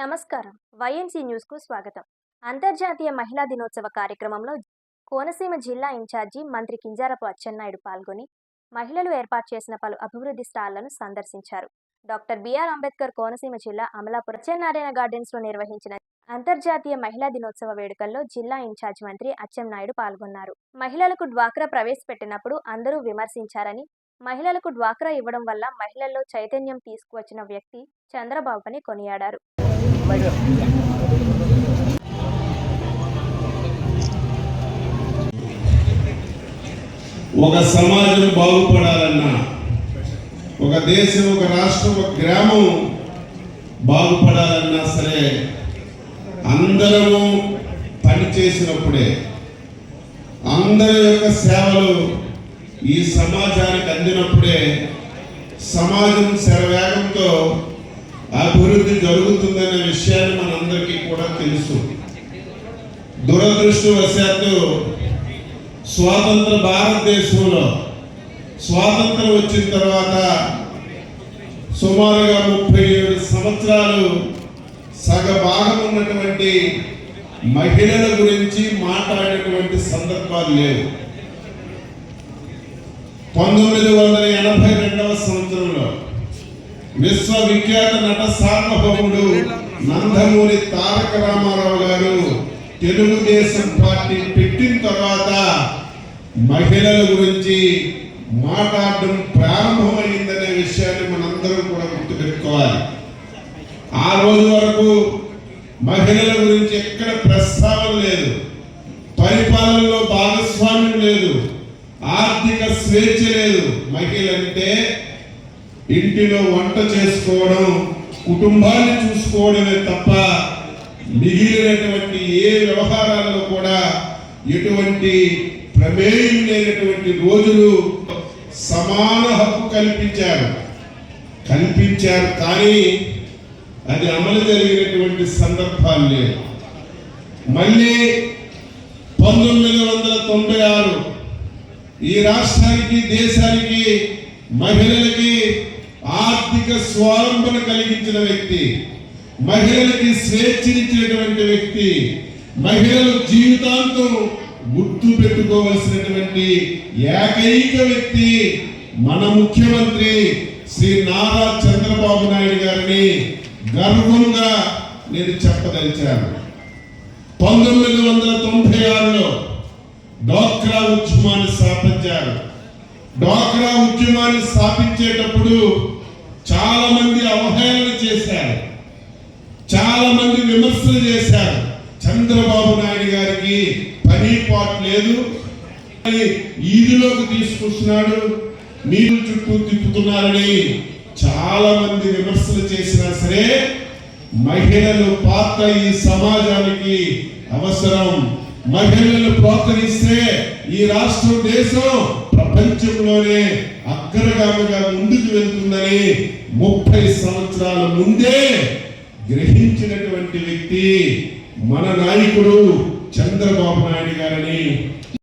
నమస్కారం. వైఎన్సీ న్యూస్కు స్వాగతం. అంతర్జాతీయ మహిళా దినోత్సవ కార్యక్రమంలో కోనసీమ జిల్లా ఇన్ఛార్జి మంత్రి కింజారపు అచ్చెన్నాయుడు పాల్గొని మహిళలు ఏర్పాటు చేసిన పలు అభివృద్ధి స్టాళ్ళను సందర్శించారు. డాక్టర్ బిఆర్ అంబేద్కర్ కోనసీమ జిల్లా అమలాపురం అచ్చెన్నారాయణ గార్డెన్స్లో నిర్వహించిన అంతర్జాతీయ మహిళా దినోత్సవ వేడుకల్లో జిల్లా ఇన్ఛార్జి మంత్రి అచ్చెన్నాయుడు పాల్గొన్నారు. మహిళలకు డ్వాక్రా ప్రవేశపెట్టినప్పుడు అందరూ విమర్శించారని మహిళలకు డ్వాక్రా ఇవ్వడం వల్ల మహిళల్లో చైతన్యం తీసుకువచ్చిన వ్యక్తి చంద్రబాబుని కొనియాడారు. ఒక సమాజం బాగుపడాలన్నా ఒక దేశం ఒక రాష్ట్రం ఒక గ్రామం బాగుపడాలన్నా సరే అందరము పనిచేసినప్పుడే అందరి యొక్క సేవలు ఈ సమాజానికి అందినప్పుడే సమాజం శరవేగంతో అభివృద్ధి జరుగుతుందనే విషయాన్ని మనందరికీ కూడా తెలుసు. దురదృష్టవశాత్తు స్వాతంత్ర భారతదేశంలో స్వాతంత్రం వచ్చిన తర్వాత సుమారుగా ముప్పై ఏడు సంవత్సరాలు సగ భాగం ఉన్నటువంటి మహిళల గురించి మాట్లాడేటువంటి సందర్భాలు లేవు. పంతొమ్మిది వందల ఎనభై రెండవ సంవత్సరంలో విశ్వవిఖ్యాత నట సార్వభౌముడు నందమూరి తారక రామారావు గారు తెలుగుదేశం పార్టీ పెట్టిన తర్వాత మహిళల గురించి మాట్లాడడం ప్రారంభమైందనే విషయాన్ని మనందరం కూడా గుర్తుపెట్టుకోవాలి. ఆ రోజు వరకు మహిళల గురించి ఎక్కడ ప్రస్తావన లేదు. పరిపాలనలో భాగస్వామ్యం లేదు. ఆర్థిక స్వేచ్ఛ లేదు. మహిళ అంటే ఇంటిలో వంట చేసుకోవడం కుటుంబాన్ని చూసుకోవడమే తప్ప మిగిలినటువంటి ఏ వ్యవహారాల్లో కూడా ఎటువంటి ప్రమేయం లేనటువంటి రోజులు సమాన హక్కు కల్పించారు. కల్పించారు కానీ అది అమలు జరిగినటువంటి సందర్భాలు లేవు. మళ్ళీ పంతొమ్మిది వందల తొంభై ఆరు ఈ రాష్ట్రానికి దేశానికి మహిళలకి ఆర్థిక స్వాలంబన కలిగించిన వ్యక్తి మహిళలకి స్వేచ్ఛనిచ్చినటువంటి వ్యక్తి మహిళల జీవితాంతం గుర్తు పెట్టుకోవలసినటువంటి ఏకైక వ్యక్తి మన ముఖ్యమంత్రి శ్రీ నారా చంద్రబాబు నాయుడు గారిని గర్వంగా నేను చెప్పదలిచాను. పంతొమ్మిది వందల తొంభై ఆరులో డాక్రా ఉద్యమాన్ని డ్వాక్రా ఉద్యమాన్ని స్థాపించేటప్పుడు చాలా మంది అవహేళన చేశారు. చాలా మంది విమర్శలు చేశారు. చంద్రబాబు నాయుడు గారికి పని పాటు లేదు. ఈదిలోకి తీసుకొస్తున్నాడు నీరు చుట్టూ తిప్పుతున్నారని చాలా మంది విమర్శలు చేసినా సరే మహిళలు పాత్ర ఈ సమాజానికి అవసరం. మహిళలు ప్రోత్సహిస్తే ఈ రాష్ట్రం దేశం ప్రపంచంలోనే అగ్రగామిగా ముందుకు వెళ్తుందని ముప్పై సంవత్సరాల ముందే గ్రహించినటువంటి వ్యక్తి మన నాయకుడు చంద్రబాబు నాయుడు గారని